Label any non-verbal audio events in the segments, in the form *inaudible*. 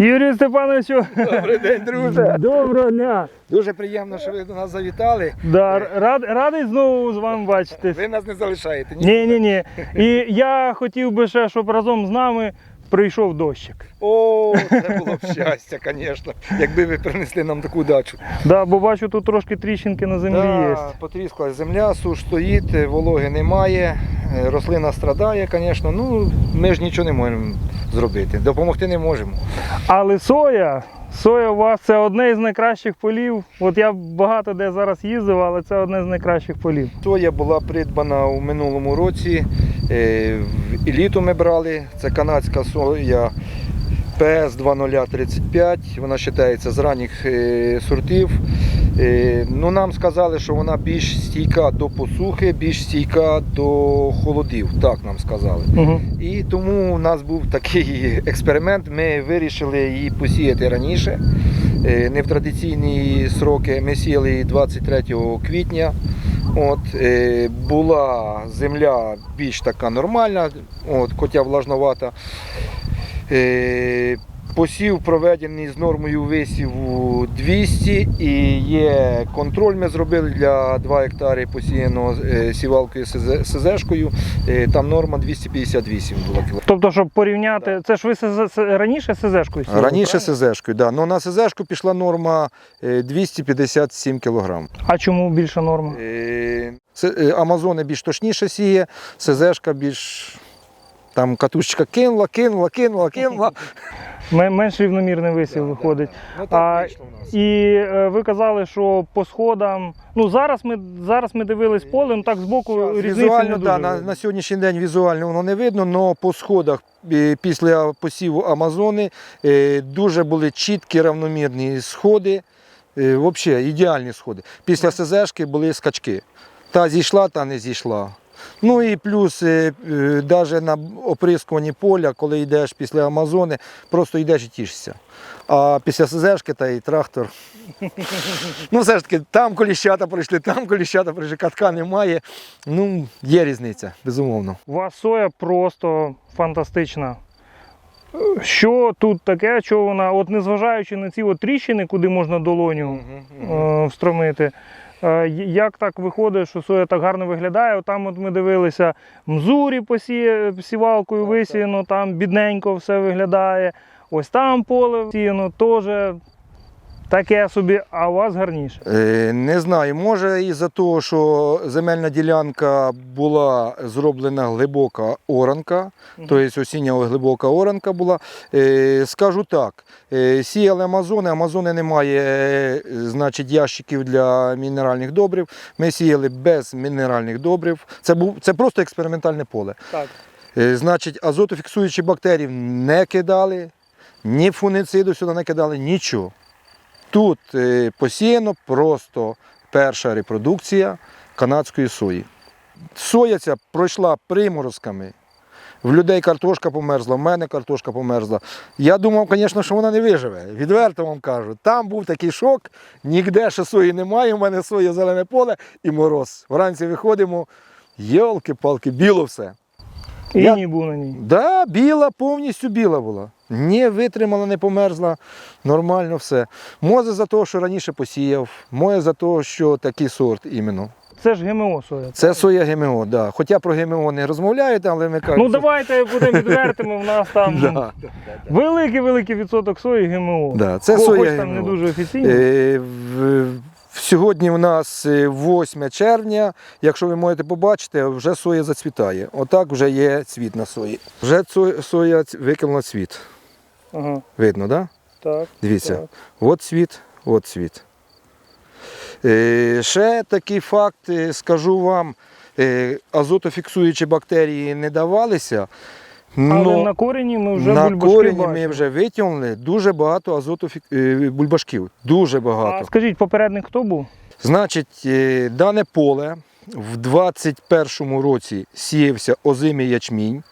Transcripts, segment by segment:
Юрію Степановичу, Добрий день, друже. доброго дня. Дуже приємно, що ви до нас завітали. Да, рад, радий знову з вами бачитись. Ви нас не залишаєте. Ні. Ні, ні, ні. І я хотів би ще, щоб разом з нами прийшов дощик. О, це було б щастя, звісно, якби ви принесли нам таку дачу. Да, бо бачу, тут трошки тріщинки на землі є. потріскла земля, суш стоїть, вологи немає, е, рослина страдає, звісно. Ну, ми ж нічого не можемо зробити. Допомогти не можемо. Але соя, соя у вас це одне із найкращих полів. От я багато де зараз їздив, але це одне з найкращих полів. Соя була придбана у минулому році. Е, В еліту ми брали. Це канадська соя ps 2035. Вона вважається з ранніх е, сортів. Е, Ну, нам сказали, що вона більш стійка до посухи, більш стійка до холодів. Так нам сказали. Угу. І тому у нас був такий експеримент. Ми вирішили її посіяти раніше. Не в традиційні сроки. Ми сіяли її 23 квітня. От, е, була земля більш така нормальна, от, хоча влажновата. Е, Посів проведений з нормою висіву 200 і є контроль. Ми зробили для 2 гектари посіяно е, сівалкою СЗ- СЗшкою. Е, Там норма 258 була. Тобто, щоб порівняти, це ж ви СЗ раніше СЗшкою сіяли, Раніше? СЗшкою, да. Ну, на СЗшку пішла норма е, 257 кг. А чому більша норма? Е, е, Амазони більш точніше сіє, СЗшка більш там катушечка кинула, кинула, кинула, кинула. *laughs* Ме- Менш рівномірний висів виходить. Ну, так А, І е, ви казали, що по сходам. Ну зараз ми зараз ми дивились поле, ну так збоку різниці Візуально, не дуже. да, на, видно. на сьогоднішній день візуально воно не видно, але по сходах е, після посіву Амазони е, дуже були чіткі рівномірні сходи. Е, Взагалі ідеальні сходи. Після СЗшки були скачки. Та зійшла, та не зійшла. Ну і плюс навіть на оприскуванні поля, коли йдеш після Амазони, просто йдеш і тішишся. А після СЗшки та й трактор. Ну, все ж таки, там коліщата пройшли, там коліщата пройшли, катка немає. Ну, є різниця, безумовно. У вас соя просто фантастична. Е, Що тут таке, що вона, от незважаючи на ці от тріщини, куди можна долоню е, встромити. е, й- Як так виходить, що соя так гарно виглядає? Там от ми дивилися, мзурі посівалкою сівалкою висіяно, там бідненько все виглядає. Ось там поле сіяно, теж таке собі, а у вас гарніше. Е, Не знаю, може із-за того, що земельна ділянка була зроблена глибока оранка, Мгм. тобто осіння глибока оранка була. Е, Скажу так, е, сіяли Амазони, Амазони немає е, значить, ящиків для мінеральних добрив. Ми сіяли без мінеральних добрив. Це, був, це просто експериментальне поле. Так. Е, Значить, азотофіксуючі бактерії не кидали, ні фунициду сюди не кидали, нічого. Тут е, посіяно просто перша репродукція канадської сої. Соя ця пройшла приморозками. В людей картошка померзла, в мене картошка померзла. Я думав, звісно, що вона не виживе. Відверто вам кажу. Там був такий шок, ніде ще сої немає, у мене соя зелене поле і мороз. Вранці виходимо, йолки-палки, біло все. І Я- ні був на ній. Да, біла, повністю біла була. Не витримала, не померзла, нормально все. Може за те, що раніше посіяв, може за те, що такий сорт іменно. Це ж ГМО соя. Це соя ГМО, да. Хоча про ГМО не розмовляють, але ми кажемо. Ну давайте будемо відвертими. В нас там *laughs* Да, великий великий відсоток сої ГМО. да, це Хоч соя там не дуже офіційно. Е, в- Сьогодні у нас е, 8 червня. Якщо ви можете побачити, вже соя зацвітає. Отак вже є цвіт на сої. Вже соя викинула цвіт. Ага, Видно? Да? так. Дивіться, Так. от цвіт, от цвіт. Е, ще такий факт, е, скажу вам, е, азотофіксуючі бактерії не давалися. Але но на корені ми вже на бульбашки корені ми вже витягнули дуже багато азотофік... е, бульбашків. Дуже А скажіть, попередник хто був? Значить, е, дане поле в 21-му році сіявся озимий ячмінь,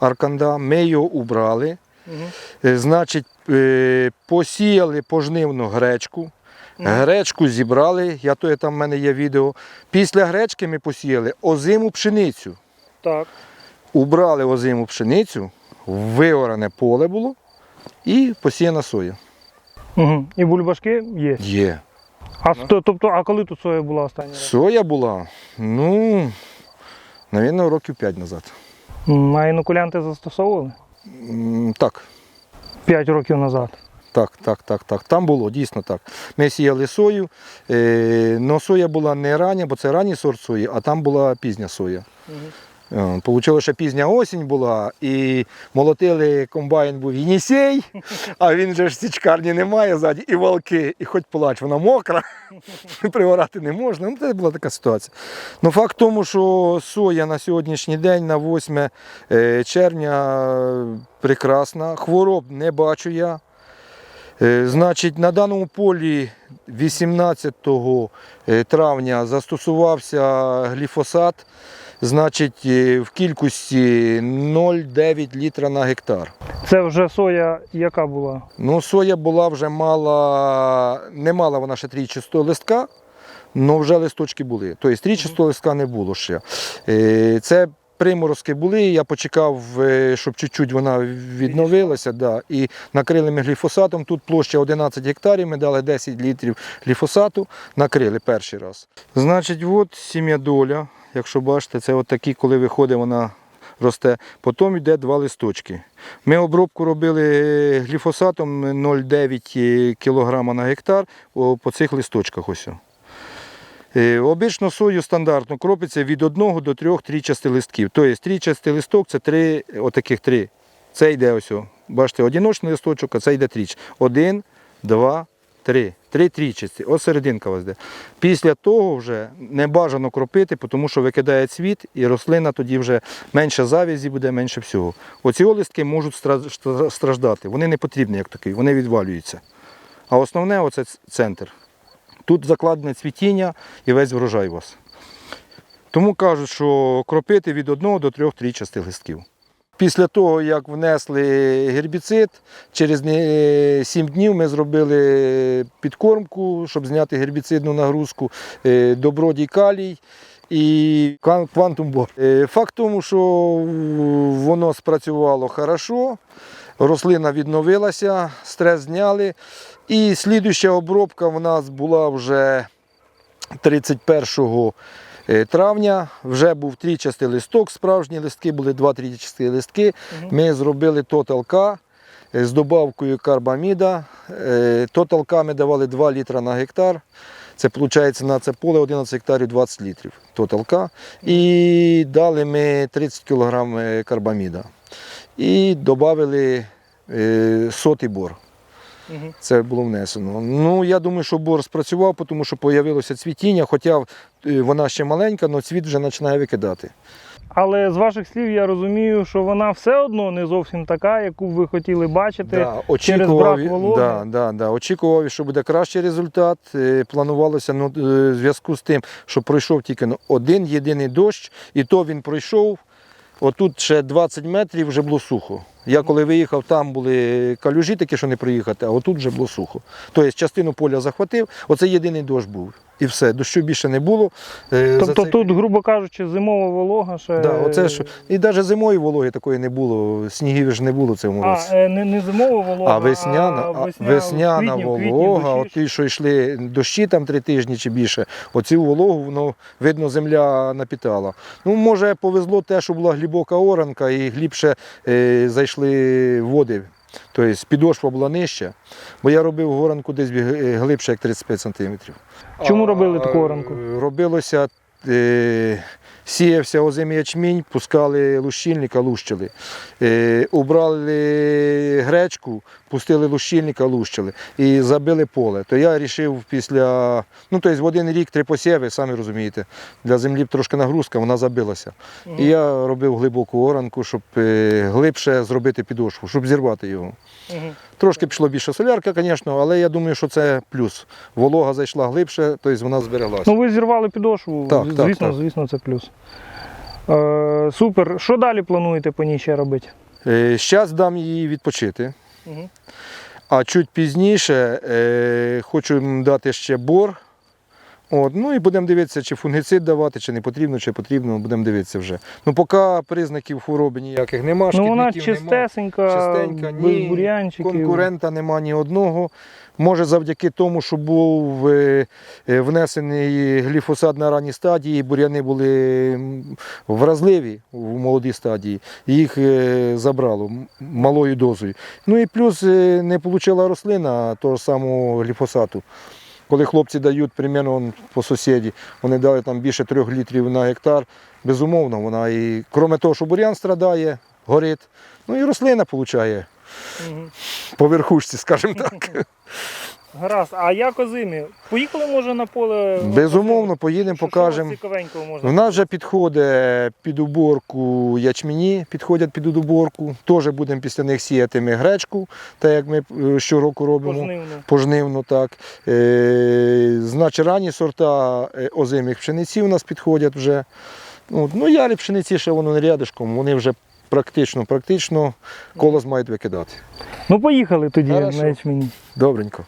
арканда. Ми його убрали. Угу. Е, Значить, е, посіяли пожнивну гречку. Гречку зібрали, я то там в мене є відео. Після гречки ми посіяли озиму пшеницю. Так. Убрали озиму пшеницю, виоране поле було, і посіяна соя. Угу. І бульбашки є. Є. А, тобто, а коли тут соя була останній раз? Соя була, ну, навіть років 5 назад. А інокулянти застосовували? Так, П'ять років назад. так, так, так, так. Там було, дійсно так. Ми сіяли сою, е, но соя була не рання, бо це ранній сорт сої, а там була пізня соя. Е, Получило, що пізня осінь була, і молотили комбайн був Єнісей, а він же ж січкарні немає ззаді, і валки, і хоч плач, вона мокра, *laughs* приорати не можна. Ну, це була така ситуація. Ну, факт тому, що соя на сьогоднішній день, на 8 е, червня, е, прекрасна. Хвороб не бачу я. Е, Значить, на даному полі 18 е, травня застосувався гліфосат. Значить, е, в кількості 0,9 літра на гектар. Це вже соя, яка була? Ну, соя була вже мала, не мала вона ще трічастого листка, але вже листочки були. Тобто трічастого листка не було ще. Е, Це приморозки були, я почекав, е, щоб чуть-чуть вона відновилася. Да, і накрили ми гліфосатом. Тут площа 11 гектарів, ми дали 10 літрів гліфосату, накрили перший раз. Значить, от сім'я доля, якщо бачите, це от такі, коли виходить вона росте. Потім йде два листочки. Ми обробку робили гліфосатом 0,9 кг на гектар по цих листочках. Ось. Е, Обично сою стандартно кропиться від 1 до 3 трічастих листків. Тобто трічастий листок це три, отаких три. Це йде ось. Бачите, одиночний листочок, а це йде тріч. Один, два, три. Три трічасті. Ось серединка у вас йде. Після того вже не бажано кропити, тому що викидає цвіт і рослина тоді вже менше завязі буде, менше всього. Оці листки можуть стра- стра- страждати. Вони не потрібні як такий, вони відвалюються. А основне оце центр. Тут закладене цвітіння і весь врожай у вас. Тому кажуть, що кропити від 1 до 3 трічастих листків. Після того, як внесли гербіцид, через 7 днів ми зробили підкормку, щоб зняти гербіцидну нагрузку, е, добродій калій і кван- квантум бор. Е, Факт тому, що воно спрацювало хорошо, рослина відновилася, стрес зняли. І слідуюча обробка в нас була вже 31 е, травня. Вже був трічастий листок, справжні листки, були два трічасті листки. Ми зробили K е, з добавкою карбаміда. Е, Total K ми давали 2 літра на гектар. Це виходить на це поле 11 гектарів 20 літрів K. І дали ми 30 кг карбаміда. І додали е, сотий бор. Це було внесено. Ну, я думаю, що бор спрацював, тому що з'явилося цвітіння, хоча е, вона ще маленька, але цвіт вже починає викидати. Але з ваших слів я розумію, що вона все одно не зовсім така, яку ви хотіли бачити. Да, через брак очікував, вологи. да, да, да, очікував, що буде кращий результат. Е, Планувалося ну, е, в зв'язку з тим, що пройшов тільки ну, один єдиний дощ, і то він пройшов. Отут ще 20 метрів вже було сухо. Я коли виїхав, там були калюжі такі, що не проїхати, а отут вже було сухо. Тобто частину поля захватив, оце єдиний дощ був. І все, дощу більше не було. Е, Тобто цей тут, грубо кажучи, зимова волога ще. Да, оце ж, і навіть зимою вологи такої не було, снігів ж не було цьому році. е, не, не зимова волога, А весняна, а весня- весняна квітні, волога, от ті, що йшли дощі там три тижні чи більше, оцю вологу, воно, видно, земля напітала. Ну, може, повезло те, що була глибока оранка і глибше е, зайшли води. Тобто підошва була нижча, бо я робив горанку десь е, глибше, як 35 см. Чому робили таку оранку? Е, Робилося, е, сіявся озимий ячмінь, пускали лущильника, лущили. Е, убрали гречку, пустили лущильника, лущили і забили поле. То я вирішив після, ну тобто в один рік три посіви, самі розумієте, для землі трошки нагрузка, вона забилася. І я робив глибоку оранку, щоб е, глибше зробити підошву, щоб зірвати його. Мгм. Трошки пішло більше солярка, звісно, але я думаю, що це плюс. Волога зайшла глибше, тобто вона збереглася. Ну ви зірвали підошву, Так, з- так, звісно, так. звісно, це плюс. Е, супер. Що далі плануєте по ній ще робити? Зараз дам їй відпочити, Угу. А чуть пізніше е, хочу дати ще бор. От, ну і будемо дивитися, чи фунгіцид давати, чи не потрібно, чи потрібно, будемо дивитися вже. Ну, поки признаків хвороби ніяких нема, Ну вона шкідників нема. Чистенька, без ні, бур'янчиків. Конкурента нема ні одного. Може, завдяки тому, що був е, е, внесений гліфосат на ранній стадії, бур'яни були вразливі в молодій стадії, їх е, забрало малою дозою. Ну і плюс не отримала рослина того самого гліфосату. Коли хлопці дають примірно он, по сусіді, вони дали там більше трьох літрів на гектар, безумовно, вона і крім того, що бур'ян страдає, горить, ну і рослина Мгм. по верхушці, скажімо так. *laughs* Гаразд. А як озимі? Поїхали, може, на поле? Безумовно, поїдемо, Що- покажемо. Цікавенького можна? В нас вже підходить під уборку ячмені, підходять під уборку. Теж будемо після них сіяти ми гречку, так як ми е, щороку робимо. Пожнивно. Пожнивно, так. Е, значить, ранні сорта е, озимих пшениці у нас підходять вже. Ну, ну ярі пшениці ще воно не рядишком, вони вже практично, практично колос мають викидати. Ну поїхали тоді Хорошо. на ячмені. Добренько.